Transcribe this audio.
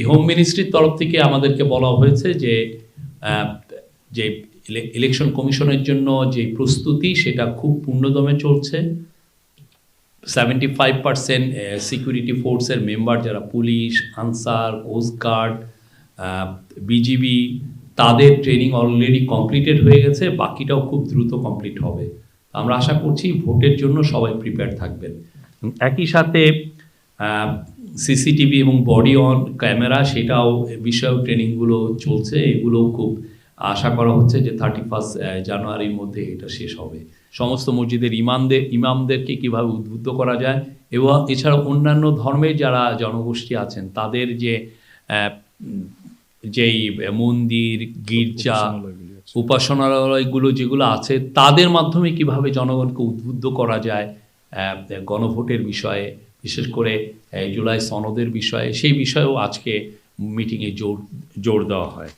এই হোম মিনিস্ট্রির তরফ থেকে আমাদেরকে বলা হয়েছে যে যে ইলেকশন কমিশনের জন্য যে প্রস্তুতি, সেটা খুব পূর্ণদমে চলছে। সেভেন্টি ফাইভ পার্সেন্ট সিকিউরিটি ফোর্সের মেম্বার যারা পুলিশ আনসার কোস্টগার্ড বিজিবি তাদের ট্রেনিং অলরেডি কমপ্লিটেড হয়ে গেছে, বাকিটাও খুব দ্রুত কমপ্লিট হবে। আমরা আশা করছি ভোটের জন্য সবাই প্রিপেয়ার থাকবেন। একই সাথে সিসিটিভি এবং বডি অন ক্যামেরা সেটাও বিষয়ক ট্রেনিংগুলো চলছে। এগুলোও খুব আশা করা হচ্ছে যে থার্টি ফার্স্ট জানুয়ারির মধ্যে এটা শেষ হবে। সমস্ত মসজিদের ইমামদের ইমামদেরকে কীভাবে উদ্বুদ্ধ করা যায় এবং এছাড়া অন্যান্য ধর্মের যারা জনগোষ্ঠী আছেন তাদের যে যেই মন্দির গির্জা উপাসনালয়গুলো যেগুলো আছে তাদের মাধ্যমে কীভাবে জনগণকে উদ্বুদ্ধ করা যায় গণভোটের বিষয়ে বিশেষ করে জুলাই সনদের বিষয়ে সেই বিষয়েও আজকে মিটিংয়ে জোর জোর দেওয়া হয়।